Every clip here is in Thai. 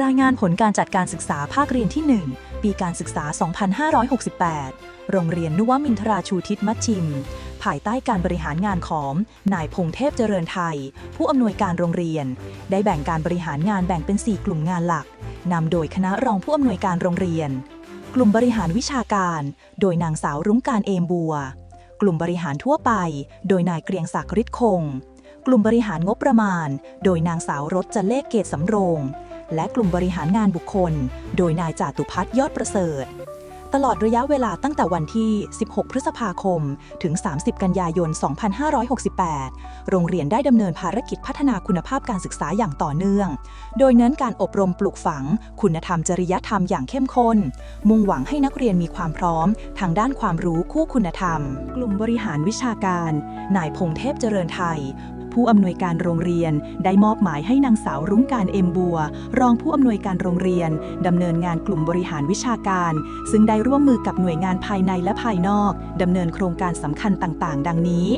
รายงานผลการจัดการศึกษาภาคเรียนที่ 1 ปีการศึกษา 2568 โรงเรียนนุวมินทราชูทิศมัชชิม ภายใต้การบริหารงานของนายพงเทพเจริญไทย ผู้อำนวยการโรงเรียน ได้แบ่งการบริหารงานแบ่งเป็น 4 กลุ่มงานหลักนำโดยคณะรองผู้อำนวยการโรงเรียน กลุ่มบริหารวิชาการ โดยนางสาวรุ้งการเอมบัว กลุ่มบริหารทั่วไป โดยนายเกรียงศักดิ์ฤทธิ์คง กลุ่มบริหารงบประมาณ โดยนางสาวรจจะเลขเกตสำโรง และกลุ่มบริหารงานบุคคล โดยนายจาตุพัฒน์ยอดประเสริฐ ตลอดระยะเวลาตั้งแต่วันที่ 16 พฤษภาคม ถึง 30 กันยายน 2568 โรงเรียนได้ดำเนินภารกิจพัฒนาคุณภาพการศึกษาอย่างต่อเนื่อง โดยเน้นการอบรมปลูกฝัง คุณธรรมจริยธรรมอย่างเข้มข้น มุ่งหวังให้นักเรียนมีความพร้อม ทางด้านความรู้คู่คุณธรรม กลุ่มบริหารวิชาการ นายพงเทพเจริญไทย ผู้อำนวยการโรงเรียน ได้มอบหมายให้นางสาวรุ้งการเอ็มบัว รองผู้อำนวยการโรงเรียนดำเนินงานกลุ่มบริหารวิชาการ ซึ่งได้ร่วมมือกับหน่วยงานภายในและภายนอกดำเนินโครงการสำคัญต่างๆ ดังนี้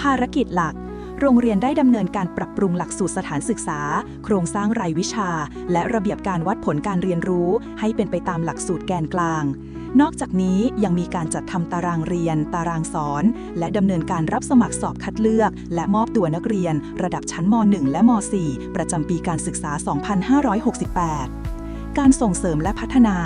ภารกิจหลัก โรงเรียนได้ดำเนินการปรับปรุงหลักสูตรสถานศึกษา โครงสร้างรายวิชา และระเบียบการวัดผลการเรียนรู้ ให้เป็นไปตามหลักสูตรแกนกลาง นอกจากนี้ยังมีการจัดทำตารางเรียน ตารางสอน และดำเนินการรับสมัครสอบคัดเลือก และมอบตัวนักเรียน ระดับชั้นม .1 และม .4 ประจำปีการศึกษา 2568 การส่งเสริมและพัฒนา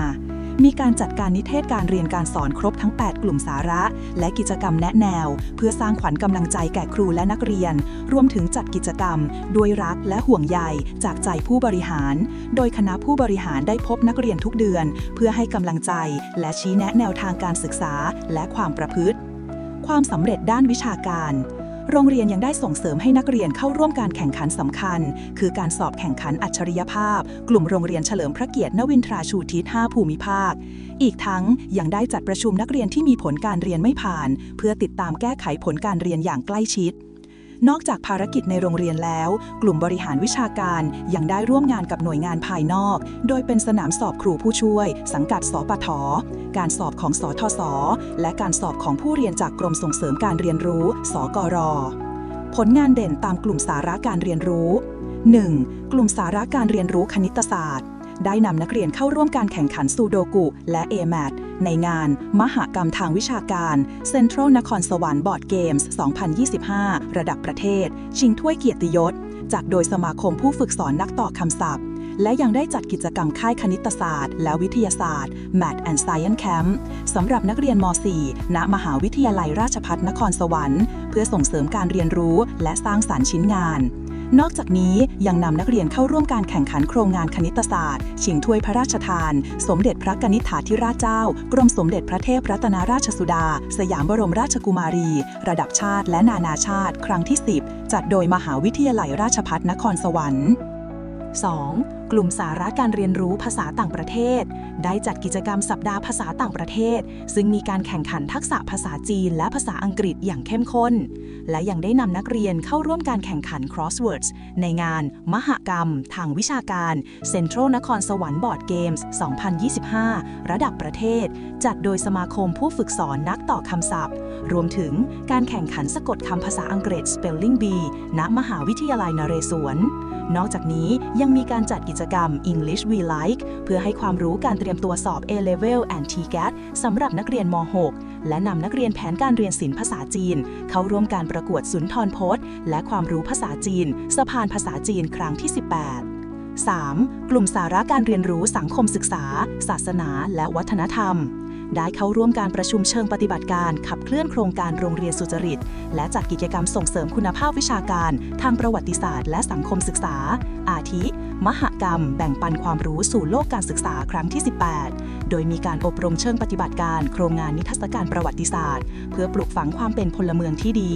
มีการจัดการนิเทศการเรียนการสอนครบทั้ง 8 กลุ่มสาระ และกิจกรรมแนะแนว เพื่อสร้างขวัญกำลังใจแก่ครูและนักเรียน รวมถึงจัดกิจกรรม ด้วยรักและห่วงใยจากใจผู้บริหาร โดยคณะผู้บริหารได้พบนักเรียนทุกเดือน เพื่อให้กำลังใจ และชี้แนะแนวทางการศึกษาและความประพฤติ ความสำเร็จด้านวิชาการ โรงเรียนยังได้ส่งเสริมให้นักเรียนเข้าร่วมการแข่งขันสำคัญ คือการสอบแข่งขันอัจฉริยภาพ กลุ่มโรงเรียนเฉลิมพระเกียรตินวินทราชูทิศ5ภูมิภาค อีกทั้งยังได้จัดประชุมนักเรียนที่มีผลการเรียนไม่ผ่าน เพื่อติดตามแก้ไขผลการเรียนอย่างใกล้ชิด นอกจากภารกิจในโรงเรียนแล้ว กลุ่มบริหารวิชาการยังได้ร่วมงานกับหน่วยงานภายนอก โดยเป็นสนามสอบครูผู้ช่วย สังกัดสปท การสอบของสทศและการสอบของผู้เรียนจากกรมส่งเสริมการเรียนรู้ สกร ผลงานเด่นตามกลุ่มสาระการเรียนรู้ 1. กลุ่มสาระการเรียนรู้คณิตศาสตร์ ได้นำนักเรียนเข้าร่วมการแข่งขันซูโดกุและ AMAT ในงาน มหกรรมทางวิชาการ Central นครสวรรค์บอร์ดเกมส์ 2025 ระดับประเทศ ชิงถ้วยเกียรติยศ จากโดยสมาคมผู้ฝึกสอนนักต่อคำศัพท์ และยังได้จัดกิจกรรมค่ายคณิตศาสตร์ และวิทยาศาสตร์ Math and Science Camp สำหรับนักเรียนม .4 ณ มหาวิทยาลัยราชภัฏนครสวรรค์ เพื่อส่งเสริมการเรียนรู้และสร้างสารรค์ชิ้นงาน นอกจากนี้ยังนำนักเรียนเข้าร่วมการแข่งขันโครงงานคณิตศาสตร์ ชิงถ้วยพระราชทาน สมเด็จพระกนิษฐาธิราชเจ้า กรมสมเด็จพระเทพรัตนราชสุดา สยามบรมราชกุมารี ระดับชาติและนานาชาติ ครั้งที่ 10 จัดโดยมหาวิทยาลัยราชภัฏนครสวรรค์ 2. กลุ่มสาระการเรียนรู้ภาษาต่างประเทศ ได้จัดกิจกรรมสัปดาห์ภาษาต่างประเทศ ซึ่งมีการแข่งขันทักษะภาษาจีนและภาษาอังกฤษอย่างเข้มข้น และยังได้นำนักเรียนเข้าร่วมการแข่งขัน Crosswords ในงาน มหกรรม ทางวิชาการ Central นครสวรรค์บอร์ดเกมส์ 2025 ระดับประเทศ จัดโดยสมาคมผู้ฝึกสอนนักต่อคำศัพท์ รวมถึงการแข่งขันสะกดคำภาษาอังกฤษ Spelling Bee ณ มหาวิทยาลัยนเรศวร นอกจากนี้ยังมีการจัดกิจกรรม English We Like เพื่อให้ความรู้การเตรียมตัวสอบ A-Level and TGAT สำหรับนักเรียนม .6 และนำนักเรียนแผนการเรียนศิลป์ภาษาจีน เข้าร่วมการประกวดสุนทรพจน์ และความรู้ภาษาจีน สะพานภาษาจีนครั้งที่ 18 3. กลุ่มสาระการเรียนรู้สังคมศึกษา ศาสนา และวัฒนธรรม ได้เข้าร่วมการประชุมเชิงปฏิบัติการ ขับเคลื่อนโครงการโรงเรียนสุจริต และจัดกิจกรรมส่งเสริมคุณภาพวิชาการ ทางประวัติศาสตร์ และสังคมศึกษา อาทิ มหกรรม แบ่งปันความรู้สู่โลกการศึกษาครั้งที่ 18 โดยมีการอบรมเชิงปฏิบัติการโครงงานนิทรรศการประวัติศาสตร์ เพื่อปลูกฝังความเป็นพลเมืองที่ดี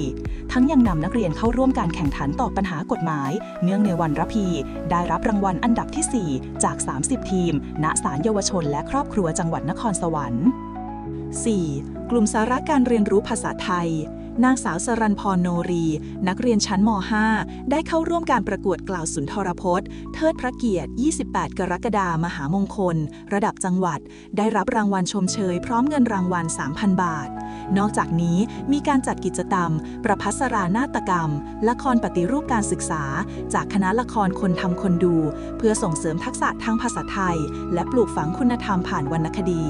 ทั้งยังนำนักเรียนเข้าร่วมการแข่งขันตอบปัญหากฎหมาย เนื่องในวันระพี ได้รับรางวัลอันดับทีสี่4 จาก 30 ทีม ณ ศาลเยาวชน และครอบครัวจังหวัดนครสวรรค์ 4. กลุ่มสาระการเรียนรู้ภาษาไทย นางสาวสรันพรโนรี นักเรียนชั้นม .5 ได้เข้าร่วมการประกวดกล่าวสุนทรพจน์ เทิดพระเกียรติ 28 กรกฎาคมมหามงคล ระดับจังหวัด ได้รับรางวัลชมเชย พร้อมเงินรางวัล 3,000 บาท นอกจากนี้มีการจัดกิจกรรม ประพัสรานาฏกรรม ละครปฏิรูปการศึกษา จากคณะละครคนทำคนดู เพื่อส่งเสริมทักษะทางภาษาไทย และปลูกฝังคุณธรรมผ่านวรรณคดี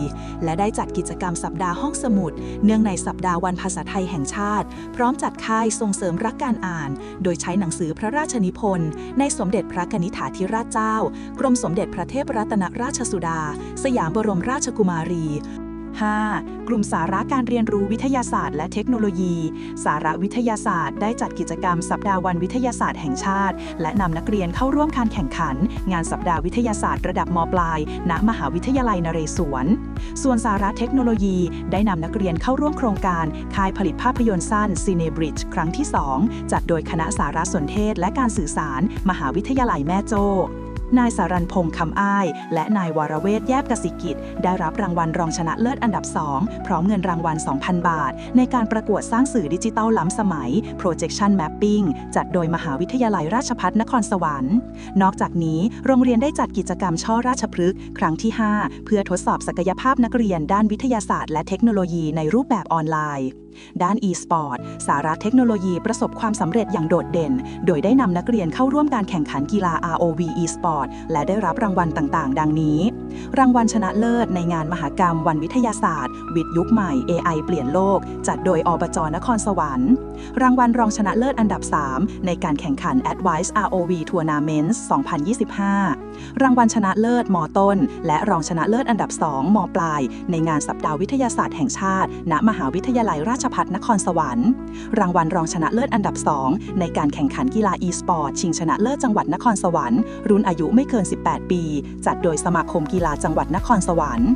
และได้จัดกิจกรรมสัปดาห์ห้องสมุด เนื่องในสัปดาห์วันภาษาไทยแห่งชาติพร้อมจัดค่ายส่งเสริมรักการอ่าน โดยใช้หนังสือพระราชนิพนธ์ ในสมเด็จพระกนิษฐาธิราชเจ้า กรมสมเด็จพระเทพรัตนราชสุดา สยามบรมราชกุมารี 5. กลุ่มสาระการเรียนรู้วิทยาศาสตร์และเทคโนโลยี สาระวิทยาศาสตร์ ได้จัดกิจกรรมสัปดาห์วันวิทยาศาสตร์แห่งชาติ และนำนักเรียนเข้าร่วมการแข่งขัน งานสัปดาห์วิทยาศาสตร์ระดับมปลาย ณ มหาวิทยาลัยนเรศวร ส่วนสาระเทคโนโลยี ได้นำนักเรียนเข้าร่วมโครงการค่ายผลิตภาพยนตร์สั้น Cinebridge ครั้งที่ 2 จัดโดยคณะสารสนเทศและการสื่อสาร มหาวิทยาลัยแม่โจ้ นายสารันพงษ์คำอ้าย และนายวรเวทแยบกสิกิจ ได้รับรางวัลรองชนะเลิศอันดับ 2 พร้อมเงินรางวัล 2,000 บาท ในการประกวดสร้างสื่อดิจิตัลล้ำสมัย Projection Mapping จัดโดยมหาวิทยาลัยราชภัฏนครสวรรค์ นอกจากนี้ โรงเรียนได้จัดกิจกรรมช่อราชพฤกษ์ครั้งที่ 5 เพื่อทดสอบศักยภาพนักเรียนด้านวิทยาศาสตร์และเทคโนโลยีในรูปแบบออนไลน์ ด้าน e-sport สาระเทคโนโลยีประสบความสำเร็จอย่างโดดเด่น โดยได้นำนักเรียนเข้าร่วมการแข่งขันกีฬา ROV e-sport และได้รับรางวัลต่าง ๆ ดังนี้ รางวัลชนะเลิศในงานมหกรรมวันวิทยาศาสตร์ วิทยุคใหม่ AI เปลี่ยนโลก จัดโดยอบจนครสวรรค์ รางวัลรองชนะเลิศอันดับ 3 ในการแข่งขัน Advice ROV Tournaments 2025 รางวัลชนะเลิศมต้น และรองชนะเลิศอันดับ 2มปลาย ในงานสัปดาห์วิทยาศาสตร์แห่งชาติ ณ มหาวิทยาลัยราชภัฏนครสวรรค์ รางวัลรองชนะเลิศอันดับ 2 ในการแข่งขันกีฬา e-sport ชิงชนะเลิศจังหวัดนครสวรรค์ รุ่นอายุไม่เกิน 18 ปี จัดโดยสมาคมกีฬาจังหวัดนครสวรรค์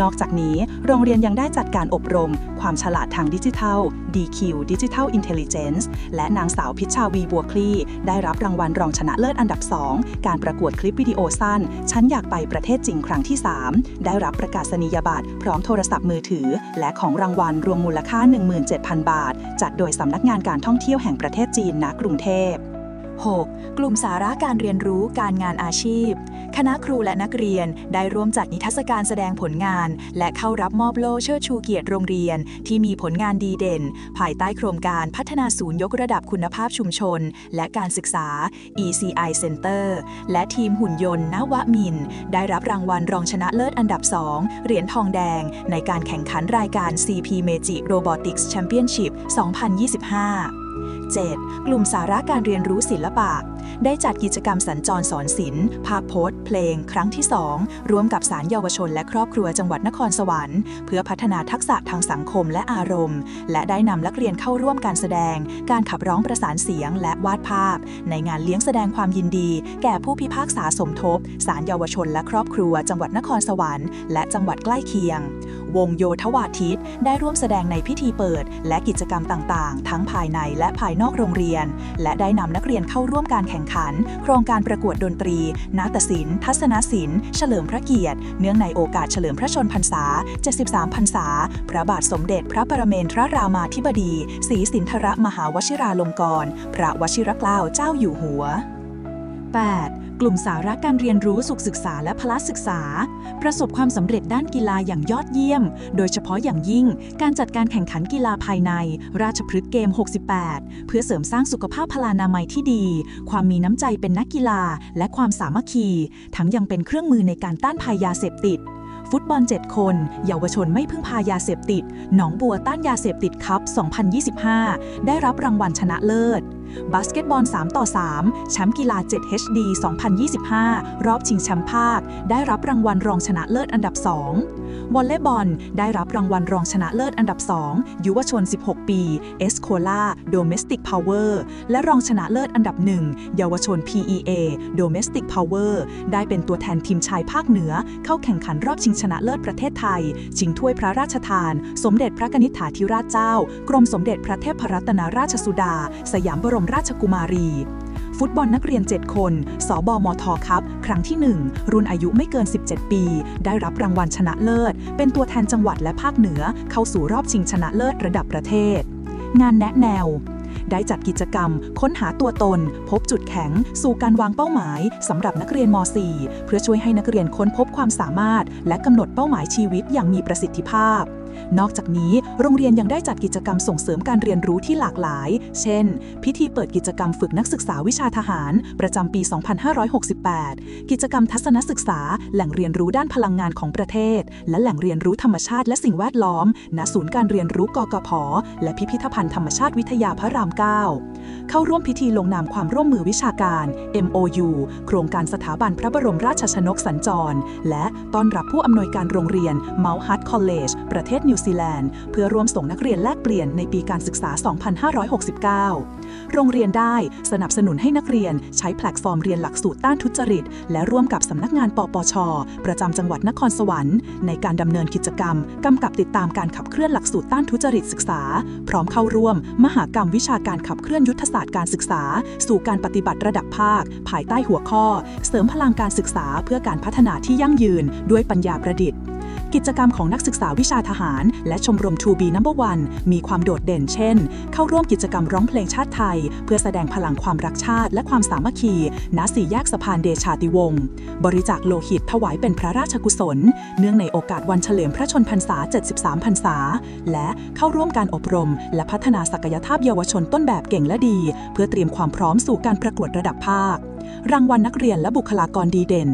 นอกจากนี้โรงเรียนยังได้จัดการอบรม ความฉลาดทางดิจิทัล DQ Digital Intelligence และนางสาวพิชชาวีบัวคลี่ ได้รับรางวัลรองชนะเลิศอันดับ 2 การประกวดคลิปวิดีโอสั้น ฉันอยากไปประเทศจริงครั้งที่ 3 ได้รับประกาศนียบัตรพร้อมโทรศัพท์มือถือ และของรางวัลรวมมูลค่า 17,000 บาท จัดโดยสำนักงานการท่องเที่ยวแห่งประเทศจีนณกรุงเทพ 6. กลุ่มสาระการเรียนรู้การงานอาชีพ คณะครูและนักเรียนได้ร่วมจัดนิทรรศการแสดงผลงาน และเข้ารับมอบโล่เชิดชูเกียรติโรงเรียน ที่มีผลงานดีเด่น ภายใต้โครงการพัฒนาศูนย์ยกระดับคุณภาพชุมชน และการศึกษา ECI Center และทีมหุ่นยนต์นวมิน ได้รับรางวัลรองชนะเลิศอันดับ 2 เหรียญทองแดง ในการแข่งขันรายการ CP Meiji Robotics Championship 2025 7. กลุ่มสาระการเรียนรู้ศิลปะ ได้จัดกิจกรรมสัญจรสอนศิลป์ภาพโพสต์เพลง ครั้งที่ 2 ร่วมกับสารเยาวชนและครอบครัวจังหวัดนครสวรรค์ เพื่อพัฒนาทักษะทางสังคมและอารมณ์ และได้นำนักเรียนเข้าร่วมการแสดง การขับร้องประสานเสียง และวาดภาพ ในงานเลี้ยงแสดงความยินดี แก่ผู้พิพากษาสมทบ สารเยาวชนและครอบครัว จังหวัดนครสวรรค์และจังหวัดใกล้เคียง วงโยธวาทิต ได้ร่วมแสดงในพิธีเปิด และกิจกรรมต่างๆ ทั้งภายในและภายนอกโรงเรียน และได้นำนักเรียนเข้าร่วมการแข่งขัน โครงการประกวดดนตรี นาฏศิลป์ ทัศนศิลป์ เฉลิมพระเกียรติ เนื่องในโอกาสเฉลิมพระชนพรรษา 73 พรรษา พระบาทสมเด็จพระปรเมนทรรามาธิบดีศรีสินธรมหาวชิราลงกรณ์ พระวชิรเกล้าเจ้าอยู่หัว 8. กลุ่มสาระการเรียนรู้สุขศึกษาและพละศึกษา ประสบความสำเร็จด้านกีฬาอย่างยอดเยี่ยม โดยเฉพาะอย่างยิ่งการจัดการแข่งขันกีฬาภายใน ราชพฤกษ์เกม 68 เพื่อเสริมสร้างสุขภาพพลานามัยที่ดี ความมีน้ำใจเป็นนักกีฬา และความสามัคคี ทั้งยังเป็นเครื่องมือในการต้านภัยยาเสพติดฟุตบอล 7 คน เยาวชนไม่พึ่งพายาเสพติด หนองบัวต้านยาเสพติดคัพ2025 ได้รับรางวัลชนะเลิศ บาสเกตบอล 3 ต่อ 3 แชมป์กีฬา 7 HD 2025 รอบชิงแชมป์ภาค ได้รับรางวัลรองชนะเลิศอันดับ 2 วอลเลย์บอลได้รับรางวัลรองชนะเลิศอันดับ 2 ยุวชน 16 ปีเอสโคลา Domestic Power และรองชนะเลิศอันดับ 1 เยาวชน PEA Domestic Power ได้เป็นตัวแทนทีมชายภาคเหนือ เข้าแข่งขันรอบชิงชนะเลิศประเทศไทย ชิงถ้วยพระราชทาน สมเด็จพระนิษฐาธิราชเจ้า กรมสมเด็จพระเทพรัตนราชสุดา สยามบรมราชกุมารี ฟุตบอลนักเรียน 7 คน สบมทครับ ครั้งที่ 1 รุ่นอายุไม่เกิน 17 ปี ได้รับรางวัลชนะเลิศ เป็นตัวแทนจังหวัดและภาคเหนือ เข้าสู่รอบชิงชนะเลิศระดับประเทศ งานแนะแนวได้จัดกิจกรรม ค้นหาตัวตน พบจุดแข็ง สู่การวางเป้าหมายสำหรับนักเรียนม .4 เพื่อช่วยให้นักเรียนค้นพบความสามารถ และกำหนดเป้าหมายชีวิตอย่างมีประสิทธิภาพ นอกจากนี้ โรงเรียนยังได้จัดกิจกรรมส่งเสริมการเรียนรู้ที่หลากหลาย เช่น พิธีเปิดกิจกรรมฝึกนักศึกษาวิชาทหาร ประจำปี 2568 กิจกรรมทัศนศึกษา แหล่งเรียนรู้ด้านพลังงานของประเทศ และแหล่งเรียนรู้ธรรมชาติและสิ่งแวดล้อม ณ ศูนย์การเรียนรู้กกพ และพิพิธภัณฑ์ธรรมชาติวิทยาพระราม 9 เข้าร่วมพิธีลงนามความร่วมมือวิชาการ MOU โครงการสถาบันพระบรมราชชนกสัญจร และต้อนรับผู้อำนวยการโรงเรียน Mount Hutt College ประเทศนิวซีแลนด์ เพื่อร่วมส่งนักเรียนแลกเปลี่ยนในปีการศึกษา 2569 โรงเรียนได้สนับสนุนให้นักเรียนใช้แพลตฟอร์มเรียนหลักสูตรต้านทุจริต และร่วมกับสำนักงานปปช ประจำจังหวัดนครสวรรค์ ในการดำเนินกิจกรรมกำกับติดตามการขับเคลื่อนหลักสูตรต้านทุจริตศึกษา พร้อมเข้าร่วม มหากรรมวิชาการขับเคลื่อนยุทธศาสตร์การศึกษา สู่การปฏิบัติระดับภาค ภายใต้หัวข้อ เสริมพลังการศึกษาเพื่อการพัฒนาที่ยั่งยืนด้วยปัญญาประดิษฐ์ กิจกรรมของนักศึกษาวิชาทหาร และชมรม 2B Number One มีความโดดเด่นเช่น เข้าร่วมกิจกรรมร้องเพลงชาติไทย เพื่อแสดงพลังความรักชาติ และความสามัคคีณสี่แยกสะพานเดชาติวงศ์บริจาคโลหิตถวายเป็นพระราชกุศล เนื่องในโอกาสวันเฉลิมพระชนพรรษา 73 พรรษา และเข้าร่วมการอบรม และพัฒนาศักยภาพเยาวชนต้นแบบเก่งและดี เพื่อเตรียมความพร้อมสู่การประกวดระดับภาค รางวัลนักเรียนและบุคลากรดีเด่น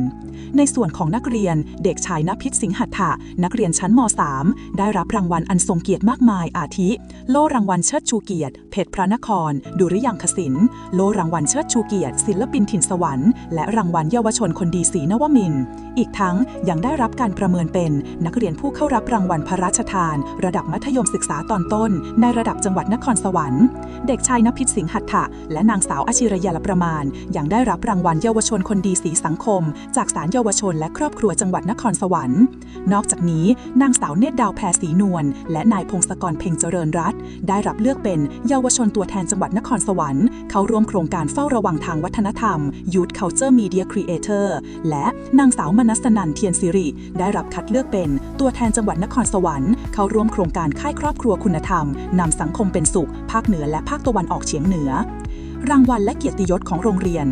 ในส่วนของนักเรียนเด็กชายนภิษสิงหัตถะนักเรียนชั้นม .3 ได้รับรางวัลอันทรงเกียรติมากมายอาทิ โล่รางวัลเชิดชูเกียรติ เพชรพระนคร ดุริยางคศิลป์โล่รางวัลเชิดชูเกียรติ ศิลปินถิ่นสวรรค์และรางวัลเยาวชนคนดีศรีนวมิน อีกทั้งยังได้รับการประเมินเป็น นักเรียนผู้เข้ารับรางวัลพระราชทาน ระดับมัธยมศึกษาตอนต้น ในระดับจังหวัดนครสวรรค์ เด็กชายนภิษสิงหัตถะและนางสาวอาชิรยาลประมาณยังได้รับรางวัลเยาวชนคนดีสีสังคม จากศาลเยาวชนและครอบครัวจังหวัดนครสวรรค์ นอกจากนี้ นางสาวเนตรดาวแพรศรีนวลและนายพงศกรเพ่งเจริญรัตได้รับเลือกเป็นเยาวชนตัวแทนจังหวัดนครสวรรค์ เข้าร่วมโครงการเฝ้าระวังทางวัฒนธรรม Youth Culture Media Creator และนางสาวมนัสนันเทียนสิริ ได้รับคัดเลือกเป็นตัวแทนจังหวัดนครสวรรค์เข้าร่วมโครงการค่ายครอบครัวคุณธรรมนำสังคมเป็นสุข ภาคเหนือและภาคตะวันออกเฉียงเหนือรางวัลและเกียรติยศของโรงเรียน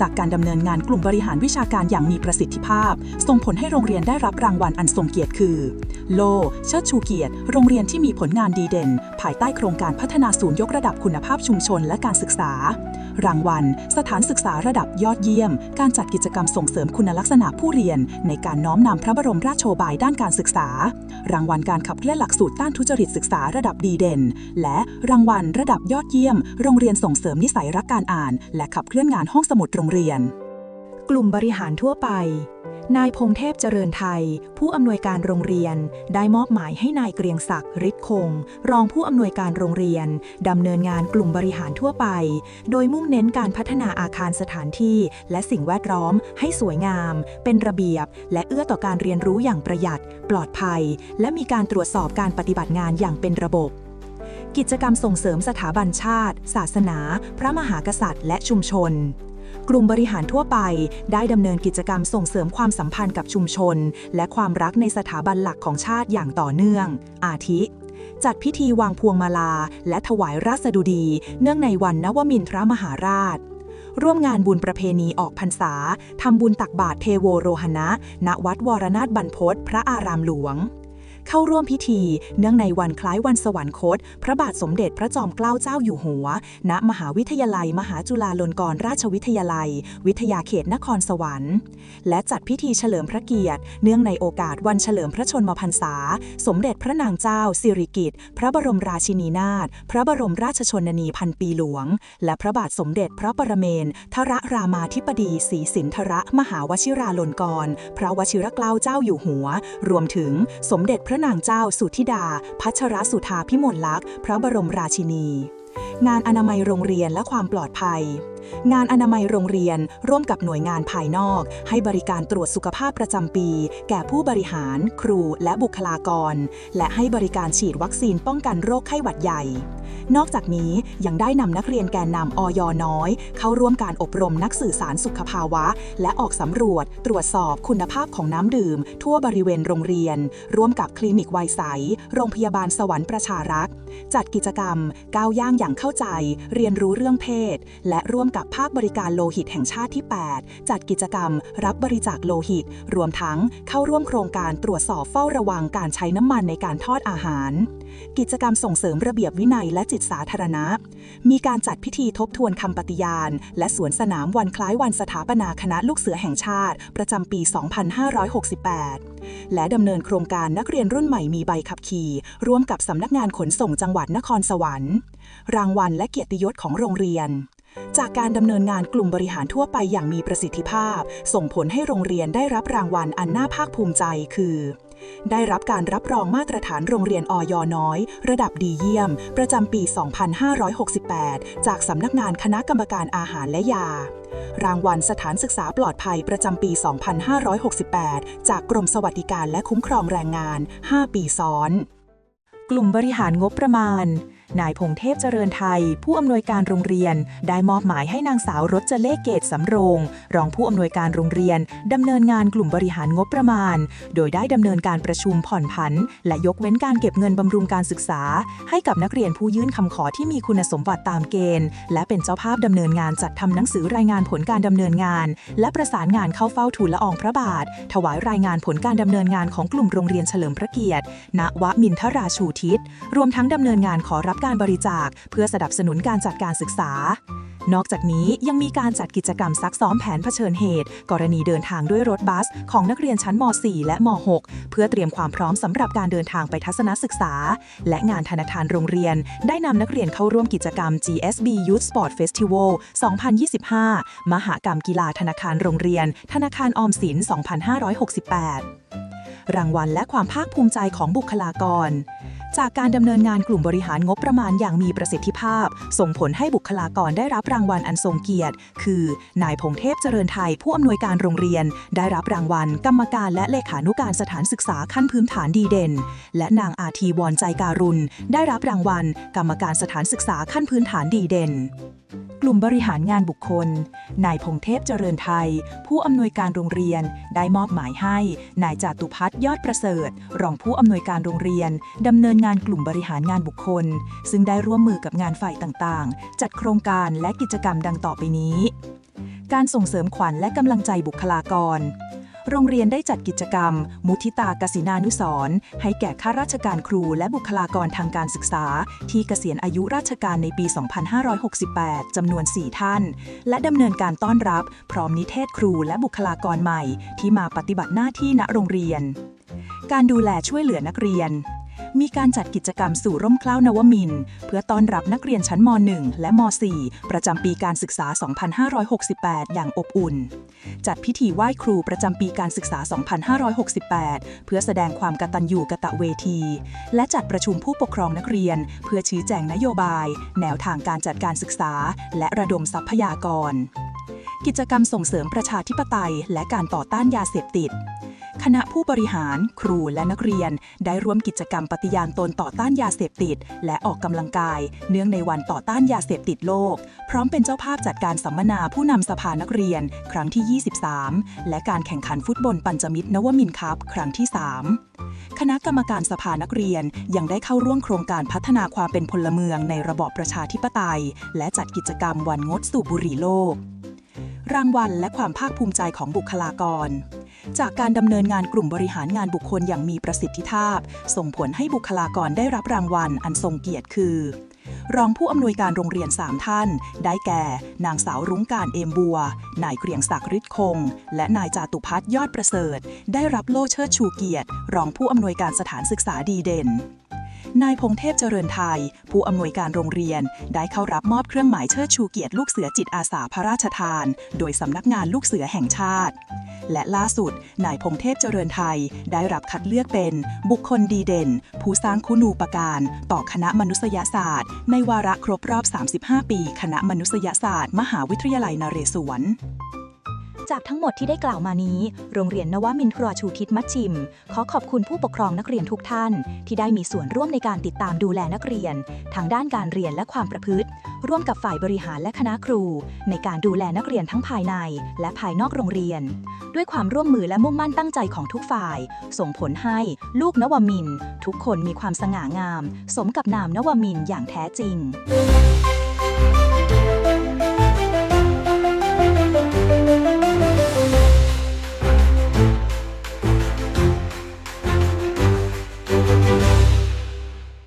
จากการดำเนินงานกลุ่มบริหารวิชาการอย่างมีประสิทธิภาพ ส่งผลให้โรงเรียนได้รับรางวัลอันทรงเกียรติคือ โลเชิดชูเกียรติ โรงเรียนที่มีผลงานดีเด่น ภายใต้โครงการพัฒนาศูนย์ยกระดับคุณภาพชุมชนและการศึกษา รางวัล สถานศึกษาระดับยอดเยี่ยม การจัดกิจกรรมส่งเสริมคุณลักษณะผู้เรียน ในการน้อมนำพระบรมราชโองบายด้านการศึกษา รางวัลการขับเคลื่อนหลักสูตรต้านทุจริตศึกษาระดับดีเด่น และรางวัลระดับยอดเยี่ยม โรงเรียนส่งเสริมนิสัยรักการอ่าน และขับเคลื่อนงานห้องสมุดโรงเรียน กลุ่มบริหารทั่วไป นายพงเทพเจริญไทย ผู้อำนวยการโรงเรียน ได้มอบหมายให้นายเกรียงศักดิ์ฤทธิ์คง รองผู้อำนวยการโรงเรียนดำเนินงานกลุ่มบริหารทั่วไป โดยมุ่งเน้นการพัฒนาอาคารสถานที่ และสิ่งแวดล้อม ให้สวยงาม เป็นระเบียบ และเอื้อต่อการเรียนรู้อย่างประหยัด ปลอดภัย และมีการตรวจสอบการปฏิบัติงานอย่างเป็นระบบกิจกรรมส่งเสริมสถาบันชาติ ศาสนา พระมหากษัตริย์ และชุมชน กลุ่มบริหารทั่วไป ได้ดำเนินกิจกรรมส่งเสริมความสัมพันธ์กับชุมชน และความรักในสถาบันหลักของชาติอย่างต่อเนื่อง อาทิ จัดพิธีวางพวงมาลา และถวายราชดุดี เนื่องในวันนวมินทรมหาราช ร่วมงานบุญประเพณีออกพรรษาทำบุญตักบาตรเทโวโรหณะณวัดวรนาถบรรพตพระอารามหลวง เข้าร่วมพิธี เนื่องในวันคล้ายวันสวรรคต พระบาทสมเด็จพระจอมเกล้าเจ้าอยู่หัว ณ มหาวิทยาลัย มหาจุฬาลงกรณราชวิทยาลัย วิทยาเขตนครสวรรค์ และจัดพิธีเฉลิมพระเกียรติ เนื่องในโอกาสวันเฉลิมพระชนมพรรษา สมเด็จพระนางเจ้า สิริกิติ์ พระบรมราชินีนาถ พระบรมราชชนนีพันปีหลวง และพระบาทสมเด็จพระปรเมนทรรามาธิบดีศรีสินทรมหาวชิราลงกรณพระวชิรเกล้าเจ้าอยู่หัว รวมถึงสมเด็จพระนางเจ้าสุธิดา พัชรสุธาพิมลลักษณ์พระบรมราชินี งานอนามัยโรงเรียนและความปลอดภัย งานอนามัยโรงเรียน ร่วมกับหน่วยงานภายนอก ให้บริการตรวจสุขภาพประจำปี แก่ผู้บริหาร ครูและบุคลากร และให้บริการฉีดวัคซีนป้องกันโรคไข้หวัดใหญ่ นอกจากนี้ยังได้นำนักเรียนแกนนำอยน้อย เข้าร่วมการอบรมนักสื่อสารสุขภาวะ และออกสำรวจ ตรวจสอบคุณภาพของน้ำดื่ม ทั่วบริเวณโรงเรียน ร่วมกับคลินิกวัยใส โรงพยาบาลสวรรค์ประชารักษ์จัดกิจกรรมก้าวย่างอย่างเข้าใจ เรียนรู้เรื่องเพศ และร่วมกับภาคบริการโลหิตแห่งชาติที่ 8 จัดกิจกรรม รับบริจาคโลหิต รวมทั้งเข้าร่วมโครงการตรวจสอบเฝ้าระวังการใช้น้ำมันในการทอดอาหาร กิจกรรมส่งเสริมระเบียบวินัยและจิตสาธารณะ มีการจัดพิธีทบทวนคำปฏิญาณ และสวนสนามวันคล้ายวันสถาปนาคณะลูกเสือแห่งชาติ ประจำปี 2568และดำเนินโครงการนักเรียนรุ่นใหม่มีใบขับขี่ ร่วมกับสำนักงานขนส่งจังหวัดนครสวรรค์ รางวัลและเกียรติยศของโรงเรียน จากการดำเนินงานกลุ่มบริหารทั่วไปอย่างมีประสิทธิภาพ ส่งผลให้โรงเรียนได้รับรางวัลอันน่าภาคภูมิใจคือ ได้รับการรับรองมาตรฐานโรงเรียนอย น้อย ระดับดีเยี่ยม ประจำปี 2568 จากสำนักงานคณะกรรมการอาหารและยา รางวัลสถานศึกษาปลอดภัยประจำปี 2568 จากกรมสวัสดิการและคุ้มครองแรงงาน 5 ปีซ้อน กลุ่มบริหารงบประมาณ นายพงเทพเจริญไทย ผู้อำนวยการโรงเรียน ได้มอบหมายให้นางสาวรจเลขเกตสำโรง รองผู้อำนวยการโรงเรียนดำเนินงานกลุ่มบริหารงบประมาณ โดยได้ดำเนินการประชุมผ่อนผัน และยกเว้นการเก็บเงินบำรุงการศึกษา ให้กับนักเรียนผู้ยื่นคำขอที่มีคุณสมบัติตามเกณฑ์ และเป็นเจ้าภาพดำเนินงานจัดทำหนังสือรายงานผลการดำเนินงาน และประสานงานเข้าเฝ้าทูลละอองพระบาท ถวายรายงานผลการดำเนินงานของกลุ่มโรงเรียนเฉลิมพระเกียรติ ณ วมินทราชูทิศ รวมทั้งดำเนินงานขอรับการบริจาค เพื่อสนับสนุนการจัดการศึกษา นอกจากนี้ยังมีการจัดกิจกรรมซักซ้อมแผนเผชิญเหตุ กรณีเดินทางด้วยรถบัส ของนักเรียนชั้นม .4 และม .6 เพื่อเตรียมความพร้อมสำหรับการเดินทางไปทัศนศึกษา และงานธนาคารโรงเรียน ได้นำนักเรียนเข้าร่วมกิจกรรม GSB Youth Sport Festival 2025 มหากรรมกีฬาธนาคารโรงเรียน ธนาคารออมสิน 2568 รางวัลและความภาคภูมิใจของบุคลากร จากการดำเนินงานกลุ่มบริหารงบประมาณอย่างมีประสิทธิภาพ ส่งผลให้บุคลากรได้รับรางวัลอันทรงเกียรติ คือ นายพงเทพเจริญไทยผู้อำนวยการโรงเรียน ได้รับรางวัล กรรมการและเลขานุการสถานศึกษาขั้นพื้นฐานดีเด่น และนางอาทีวรใจการุณ ได้รับรางวัล กรรมการสถานศึกษาขั้นพื้นฐานดีเด่นกลุ่มบริหารงานบุคคล นายพงเทพเจริญไทย ผู้อำนวยการโรงเรียน ได้มอบหมายให้ นายจาตุพัฒน์ยอดประเสริฐ รองผู้อำนวยการโรงเรียนดำเนินงานกลุ่มบริหารงานบุคคล ซึ่งได้ร่วมมือกับงานฝ่ายต่างๆ จัดโครงการและกิจกรรมดังต่อไปนี้ การส่งเสริมขวัญและกำลังใจบุคลากร โรงเรียนได้จัดกิจกรรม มุทิตากสินานุสรให้แก่ข้าราชการครูและบุคลากรทางการศึกษา ที่เกษียณอายุราชการในปี 2568 จำนวน 4 ท่าน และดำเนินการต้อนรับ พร้อมนิเทศครูและบุคลากรใหม่ ที่มาปฏิบัติหน้าที่ณโรงเรียนการดูแลช่วยเหลือนักเรียน มีการจัดกิจกรรมสู่ร่มเกล้านวมิน เพื่อต้อนรับนักเรียนชั้นม .1 และม .4 ประจำปีการศึกษา 2568 อย่างอบอุ่น จัดพิธีไหว้ครูประจำปีการศึกษา 2568 เพื่อแสดงความกตัญญูกะตะเวที และจัดประชุมผู้ปกครองนักเรียน เพื่อชี้แจงนโยบาย แนวทางการจัดการศึกษา และระดมทรัพยากร กิจกรรมส่งเสริมประชาธิปไตย และการต่อต้านยาเสพติด คณะผู้บริหาร ครูและนักเรียน ได้ร่วมกิจกรรมปฏิญาณตนต่อต้านยาเสพติด และออกกำลังกาย เนื่องในวันต่อต้านยาเสพติดโลก พร้อมเป็นเจ้าภาพจัดการสัมมนาผู้นำสภานักเรียน ครั้งที่ 23 และการแข่งขันฟุตบอลปัญจมิตรนวมินทร์คัพครั้งที่ 3 คณะกรรมการสภานักเรียนยังได้เข้าร่วมโครงการพัฒนาความเป็นพลเมืองในระบอบประชาธิปไตย และจัดกิจกรรมวันงดสูบบุหรี่โลก รางวัลและความภาคภูมิใจของบุคลากร จากการดำเนินงานกลุ่มบริหารงานบุคคลอย่างมีประสิทธิภาพ ส่งผลให้บุคลากรได้รับรางวัลอันทรงเกียรติคือ รองผู้อำนวยการโรงเรียน 3 ท่าน ได้แก่ นางสาวรุ้งการเอมบัว นายเกรียงศักดิ์ฤทธิ์คง และนายจาตุพัฒน์ยอดประเสริฐ ได้รับโล่เชิดชูเกียรติ รองผู้อำนวยการสถานศึกษาดีเด่น นายพงเทพเจริญไทย ผู้อำนวยการโรงเรียน ได้เข้ารับมอบเครื่องหมายเชิดชูเกียรติลูกเสือจิตอาสาพระราชทาน โดยสำนักงานลูกเสือแห่งชาติ และล่าสุด นายพงเทพเจริญไทย ได้รับคัดเลือกเป็นบุคคลดีเด่น ผู้สร้างคุณูปการ ต่อคณะมนุษยศาสตร์ ในวาระครบรอบ 35 ปี คณะมนุษยศาสตร์ มหาวิทยาลัยนเรศวร จากทั้งหมดที่ได้กล่าวมานี้ โรงเรียนนวมินทราชูทิศมัชชิม ขอขอบคุณผู้ปกครองนักเรียนทุกท่าน ที่ได้มีส่วนร่วมในการติดตามดูแลนักเรียน ทางด้านการเรียนและความประพฤติ ร่วมกับฝ่ายบริหารและคณะครู ในการดูแลนักเรียนทั้งภายใน และภายนอกโรงเรียน ด้วยความร่วมมือและมุ่งมั่นตั้งใจของทุกฝ่าย ส่งผลให้ลูกนวมิน ทุกคนมีความสง่างาม สมกับนามนวมินอย่างแท้จริง